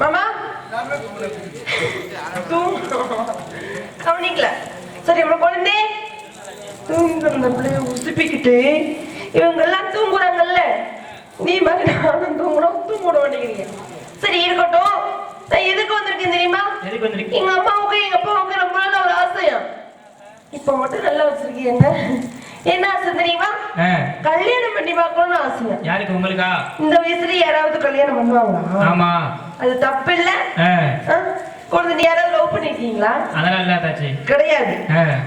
மாமா? கவனிக்கல. சரி நம்ம குழந்தை? தூங்குற பிள்ளைய உசுப்பிக்கிட்டு. இவங்க எல்லாம் தூங்குறாங்கல்ல. நீ மாதிரி நானும் தூங்குறோம் தூங்க மாட்டேங்கிறீங்க. சரி இருக்கட்டும். நான் எதுக்கு வந்திருக்கேன் தெரியுமா? எங்க அம்மாவுக்கு எங்க அப்பாவுக்கு ரொம்ப நாள் ஒரு ஆசையா. இப்ப மட்டும் நல்லா வச்சிருக்கீங்க என்ன? ஆசை தெரியுமா? கல்யாணம் பண்ணி பார்க்கணும்னு ஆசையா யாருக்கு உங்களுக்கா? இந்த வயசுல யாராவது கல்யாணம் பண்ணுவாங்களா? ஆமா. அது தப்பு இல்ல ஆ, ஆ? குழந்தை நீ யாராவது லவ் பண்ணிருக்கீங்களா? அதெல்லாம் இல்ல தாச்சி. கிடையாது.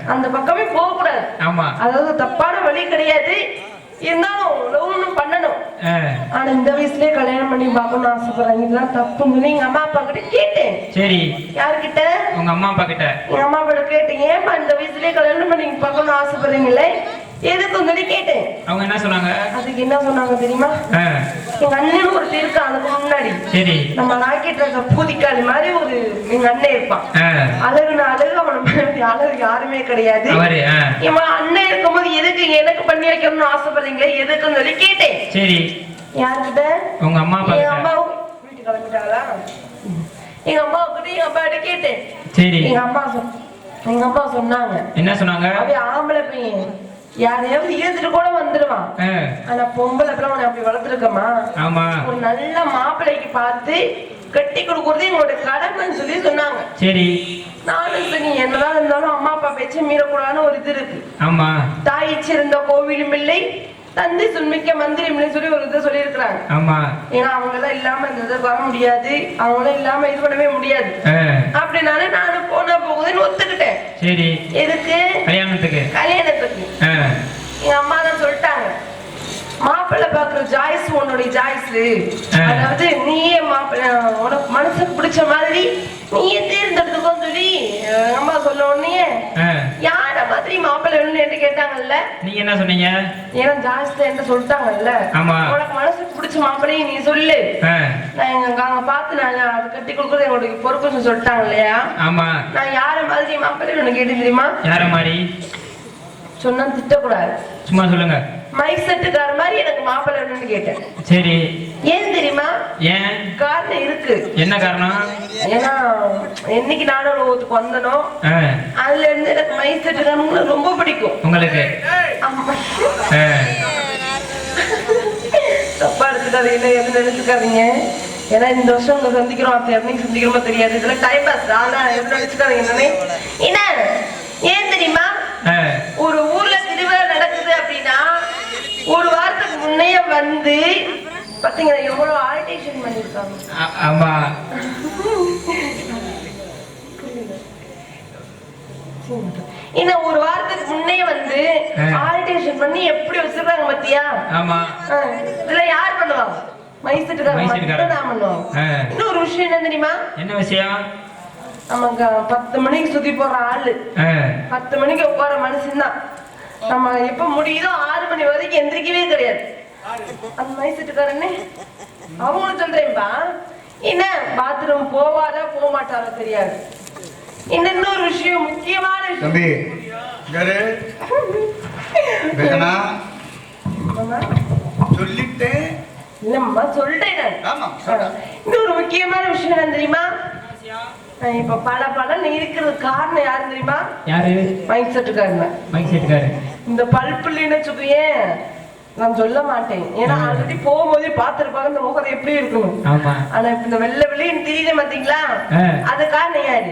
அந்த பக்கமே போக கூடாது ஆமா. அதாவது தப்பான வழி கிடையாது. இருந்தாலும் லவ்னு பண்ணணும். ஆனா இந்த வயசுலயே கல்யாணம் பண்ணி பார்க்கணும்னு ஆசைப்படுறாங்க. இதெல்லாம் தப்புங்கன்னு எங்க அம்மா அப்பா கிட்ட கேட்டேன். சரி. யாருக்கிட்ட உங்க அம்மா அப்பா கிட்ட. எங்க அம்மா அப்பா கேட்டேன். ஏன்பா இந்த வயசுலயே கல்யாணம் பண்ணி பார்க்கணும்னு ஆசைப்படுறீங்களே எதுக்கும் சொல்லி கேட்டேன்? அவங்க என்ன சொன்னாங்க? அதுக்கு என்ன சொன்னாங்க தெரியுமா? எங்க அண்ணன் ஒருத்தர் இருக்கான் அதுக்கு முன்னாடி. சரி. நம்ம ராக்கெட் இருக்க பூதிக்காளி மாதிரி ஒரு எங்க அண்ணன் இருப்பான். அழகுன அழகு அவன அழகு யாருமே கிடையாது. இவன் அண்ணன் இருக்கும்போது எதுக்கு எனக்கு பண்ணி வைக்கணும்னு ஆசைப்படுறீங்களே எதுக்குன்னு சொல்லி கேட்டேன். சரி. யார்கிட்ட? உங்க அம்மா அப்பா எங்க கிட்ட. அம்மா வீட்டுக்கு கிளம்பிட்டாங்களா எங்க அம்மா கிட்ட எங்க அப்பா கிட்ட கேட்டேன். சரி. எங்க அம்மா எங்க அம்மா சொன்னாங்க. என்ன சொன்னாங்க? அவன் ஆம்பளை பையன். யாரையாவது ஏத்துட்டு கூட வந்துடுவான் ஆ, ஆனா பொம்பளை பிள்ளை உன்னை அப்படி வளர்த்துருக்கமா? ஆமா. ஒரு நல்ல மாப்பிள்ளைக்கு பார்த்து கட்டி கொடுக்கறது எங்களோட கடமைன்னு சொல்லி சொன்னாங்க. சரி. நானும் சரி என்னதான் இருந்தாலும் அம்மா அப்பா பேச்சை மீறக்கூடாதுன்னு ஒரு இது இருக்கு. ஆமா. தாய் சிறந்த கோவிலும் இல்லை தந்தை சுன்மிக்க மந்திரம் இல்லைன்னு சொல்லி ஒரு இதை சொல்லியிருக்கிறாங்க. ஆமா. ஏன்னா அவங்க எல்லாம் இல்லாம இந்த இதை வர முடியாது. அவங்களும் இல்லாம இது பண்ணவே முடியாது. ஆ, அப்படினால நானும் போனா போகுதுன்னு ஒத்துக்கிட்டேன். சரி. எதுக்கு? கல்யாணத்துக்கு. கல்யாணத்துக்கு. எங்க அம்மா தான் சொல்லிட்டாங்க மாப்பிள்ளை பாக்குற ஜாய்ஸ் உன்னுடைய ஜாய்ஸ். அதாவது நீயே மாப்பிள்ளை உனக்கு மனசுக்கு பிடிச்ச மாதிரி நீயே தேர்ந்தெடுத்துக்கோன்னு சொல்லி அம்மா சொல்ல உடனே. யார மாதிரி மாப்பிள்ளை வேணும்னு என்கிட்ட கேட்டாங்கல்ல? நீங்க என்ன சொன்னீங்க? ஏன்னா ஜாஸ்தி என்கிட்ட சொல்லிட்டாங்கல்ல. உனக்கு மனசுக்கு பிடிச்ச மாப்பிள்ளையை நீ சொல்லு. நான் எங்க அங்க பார்த்து நான் அது கட்டி கொடுக்குறது எங்களுக்கு பொறுப்புன்னு சொல்லிட்டாங்க இல்லையா? ஆமா. நான் யார மாதிரி மாப்பிள்ளை உனக்கு கேட்டு தெரியுமா? யார மாதிரி? சொன்னா திட்டக்கூடாது. சும்மா சொல்லுங்க. மைக் செட்டுக்கார மாதிரி எனக்கு மாப்பிள்ளை வேணும்னு கேட்டேன். சரி. ஏன் தெரியுமா? ஏன்? காரணம் இருக்கு. என்ன காரணம்? ஏன்னா என்னைக்கு நானும் ஒருத்துக்கு வந்தனோ அதுல இருந்து எனக்கு மைக் செட்டுக்காரங்க ரொம்ப பிடிக்கும். உங்களுக்கு? தப்பா எடுத்துக்காதீங்க எதுவும் நினைச்சுக்காதீங்க ஏன்னா இந்த வருஷம் உங்களை சந்திக்கிறோம் அப்ப என்னைக்கு சந்திக்கிறோமோ தெரியாது. இதுல டைம் பாஸ் ஆனா எதுவும் நினைச்சுக்காதீங்க என்ன? ஏன் தெரியுமா ஆ, ஒரு ஊர்ல திருவிழா நடக்குது அப்படின்னா ஒரு வாரத்துக்கு முன்னையே வந்து பாத்தீங்களா எவ்வளவு ஆல்டேஷன் பண்ணிருக்காங்க ஆமா. ஒரு வாரத்துக்கு முன்னே வந்து. ஆல்டேஷன் பண்ணி எப்படி வச்சிருக்காங்க பாத்தியா? ஆமா. இதுல யார் பண்ணுவாங்க மைசூட்டுக்காரங்க பண்ணுவாங்க ஆ. இன்னொரு விஷயம் என்ன தெரியுமா? என்ன விஷயம்? நமக்கு பத்து மணிக்கு சுத்தி போற ஆளு. பத்து மணிக்கு உட்கார மனுஷன் தான் நம்ம எப்ப முடியுதோ ஆறு மணி வரைக்கும் எந்திரிக்கவே கிடையாது அந்த மைசூட்டுக்காரனே அவங்களும் சொல்றேன்பா. என்ன? பாத்ரூம் போவாரா போக மாட்டாரா தெரியாது இன்னொரு விஷயம் முக்கியமான விஷயம். தம்பி. சொல்லிட்டேன். இல்லம்மா சொல்றேன் நான். ஆமா சொல்றேன். இன்னொரு முக்கியமான விஷயம் என்ன தெரியுமா? இப்ப பல பலன் இருக்கிறது காரணம் யாரு தெரியுமா? யாரு? மைக் செட்டுக்காரங்க மைக் செட்டுக்காரு இந்த பல்புள்ளின்னு வச்சுக்கோயேன். நான் சொல்ல மாட்டேன். ஏன்னா ஆல்ரெடி போகும்போதே பார்த்திருப்பாங்க இந்த முகம் எப்படி இருக்கணும் ஆமா. ஆனா இப்ப இந்த வெள்ளை வெளின்னு தெரியுது பாத்தீங்களா. அது காரணம் யாரு?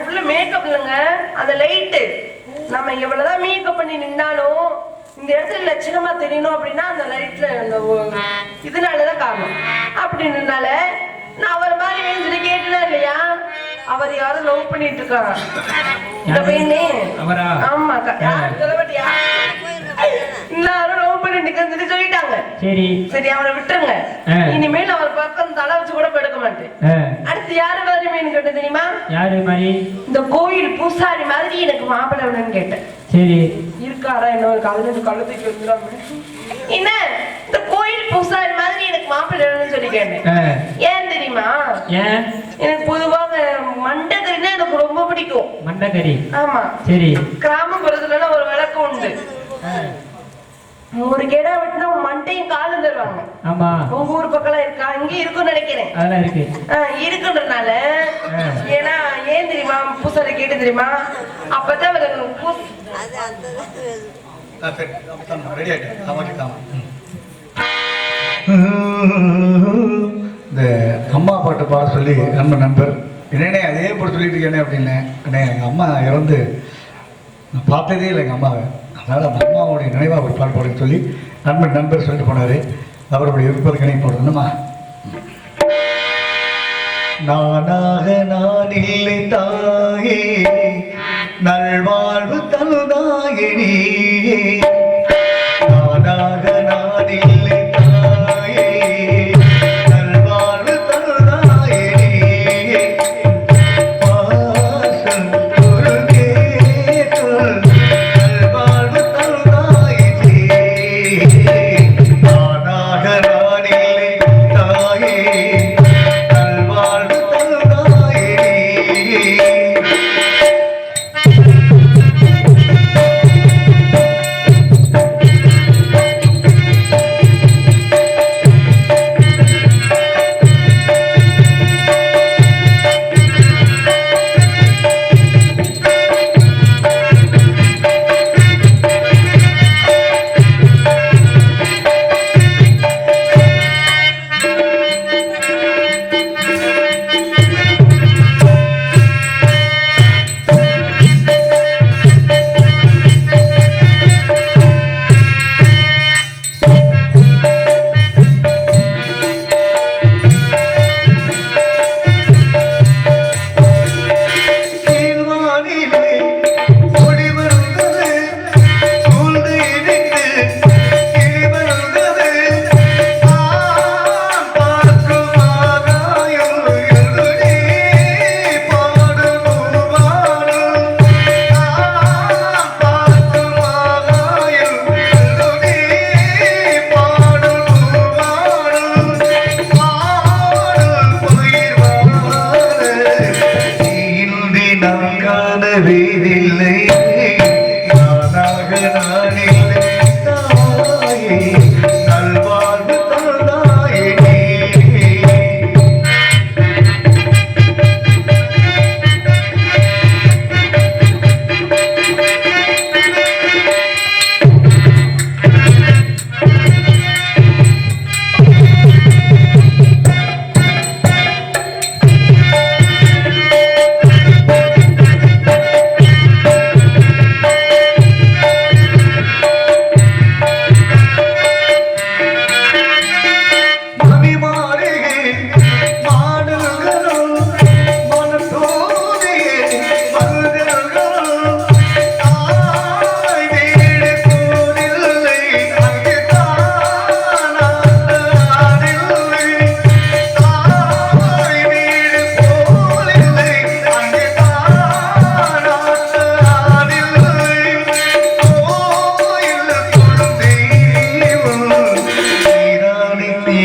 ஃபுல்லா மேக்கப் இல்லைங்க. அந்த லைட்டு நம்ம எவ்வளவுதான் மேக்கப் பண்ணி நின்னாலும் இந்த இடத்துல லட்சணமா தெரியணும் அப்படின்னா அந்த லைட்ல அந்த இதனாலதான் காரணம். அப்படின்றனால நான் அவர் மாதிரி வேணும்னு சொல்லி கேட்டேனா இல்லையா? அவர் யாரும் லவ் பண்ணிட்டு இருக்காங்க? பையனே. அவரா? ஆமா க- யாரும் சொல்ல மாட்டியா எல்லாரும் லவ் பண்ணிட்டு சொல்லி சொல்லிட்டாங்க. சரி. சரி அவரை விட்டுருங்க. இனிமேல் அவர் பக்கம் தலை வச்சு கூட படுக்க மாட்டேன். அடுத்து யாரு மாதிரி கேட்ட தெரியுமா? யாரு மாதிரி? இந்த கோயில் பூசாரி மாதிரி எனக்கு மாப்பிள்ளை வேணும்னு கேட்டேன். சரி. இருக்காரா என்ன ஒரு காலையில இருந்து கள்ள தூக்கி வந்துடாம என்ன? இந்த கோயில் பூசாரி மாதிரி எனக்கு மாப்பிள்ளை வேணும்னு சொல்லி கேட்டேன். ஏன் தெரியுமா? ஏன்? எனக்கு பொதுவாக மண்டகரினா எனக்கு ரொம்ப பிடிக்கும். மண்டக்கறி ஆமா. சரி. கிராமப்புறத்துல ஒரு விளக்கு உண்டு. ஒரு கெடா வெட்டினா மண்டையும் காலும் தருவாங்க. ஆமா. உங்க ஊர் பக்கம் இருக்கா? இங்க இருக்கும்னு நினைக்கிறேன். அதெல்லாம் இருக்கு. இருக்குன்றனால. ஏன்னா ஏன் தெரியுமா? பூசாரி கேட்டு தெரியுமா? அப்பதான் அவரு இந்த அம்மா பாட்டு பாட சொல்லி நம்ம நண்பர். என்னண்ணே அதே போட்டு சொல்லிட்டு இருக்கேனே அப்படின்னு அண்ணே எங்கள் அம்மா இறந்து நான் பார்த்ததே இல்லை எங்கள் அம்மாவை. அதனால் அந்த அம்மாவுடைய நினைவாக ஒரு பாட்டு போடுன்னு சொல்லி நண்பர் நண்பர் சொல்லிட்டு போனார். அவருடைய விருப்பத்தினை போடணுமா நானாக நான் இல்லை தாயே நல்வாழ்வு தனுதாயே நீயே. நான் காணவேதில்லை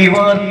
தெய்வம்